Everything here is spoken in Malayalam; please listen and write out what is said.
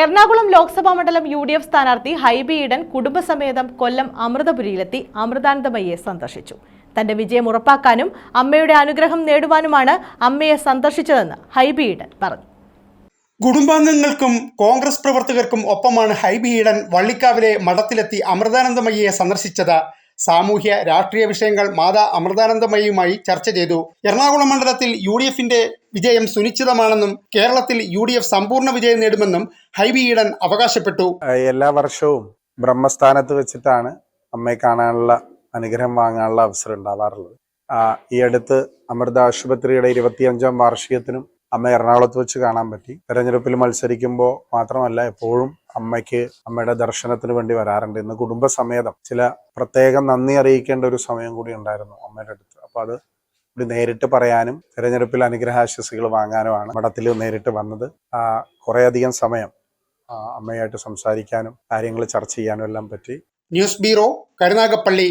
എറണാകുളം ലോക്സഭാ മണ്ഡലം യു ഡി എഫ് സ്ഥാനാർത്ഥി ഹൈബി ഈഡൻ കുടുംബസമേതം കൊല്ലം അമൃതപുരിയിലെത്തി അമൃതാനന്ദമയ്യെ സന്ദർശിച്ചു. തന്റെ വിജയം ഉറപ്പാക്കാനും അമ്മയുടെ അനുഗ്രഹം നേടുവാനുമാണ് അമ്മയെ സന്ദർശിച്ചതെന്ന് ഹൈബി ഈഡൻ പറഞ്ഞു. കുടുംബാംഗങ്ങൾക്കും കോൺഗ്രസ് പ്രവർത്തകർക്കും ഒപ്പമാണ് ഹൈബി ഈഡൻ വള്ളിക്കാവിലെ മഠത്തിലെത്തി അമൃതാനന്ദമയ്യെ സന്ദർശിച്ചത് സാമൂഹ്യ രാഷ്ട്രീയ വിഷയങ്ങൾ മാതാ അമൃതാനന്ദമയുമായി ചർച്ച ചെയ്തു. എറണാകുളം മണ്ഡലത്തിൽ യു ഡി എഫിന്റെ വിജയം സുനിശ്ചിതമാണെന്നും കേരളത്തിൽ യു ഡി എഫ് സമ്പൂർണ വിജയം നേടുമെന്നും ഹൈബി ഈഡൻ അവകാശപ്പെട്ടു. എല്ലാ വർഷവും ബ്രഹ്മസ്ഥാനത്ത് വെച്ചിട്ടാണ് അമ്മയെ കാണാനുള്ള അനുഗ്രഹം വാങ്ങാനുള്ള അവസരം ഉണ്ടാവാറുള്ളത്. ഈ അടുത്ത് അമൃത ആശുപത്രിയുടെ ഇരുപത്തിയഞ്ചാം വാർഷികത്തിനും അമ്മ എറണാകുളത്ത് വെച്ച് കാണാൻ പറ്റി. തെരഞ്ഞെടുപ്പിൽ മത്സരിക്കുമ്പോൾ മാത്രമല്ല എപ്പോഴും അമ്മയ്ക്ക് അമ്മയുടെ ദർശനത്തിന് വേണ്ടി വരാറുണ്ട്. ഇന്ന് കുടുംബസമേതം ചില പ്രത്യേകം നന്ദി അറിയിക്കേണ്ട ഒരു സമയം കൂടി ഉണ്ടായിരുന്നു അമ്മയുടെ അടുത്ത്. അപ്പൊ അത് കൂടി നേരിട്ട് പറയാനും തെരഞ്ഞെടുപ്പിൽ അനുഗ്രഹാശിസുകൾ വാങ്ങാനുമാണ് മഠത്തിൽ നേരിട്ട് വന്നത്. കുറേയധികം സമയം അമ്മയായിട്ട് സംസാരിക്കാനും കാര്യങ്ങൾ ചർച്ച ചെയ്യാനും എല്ലാം പറ്റി. News bureau Karunagappally.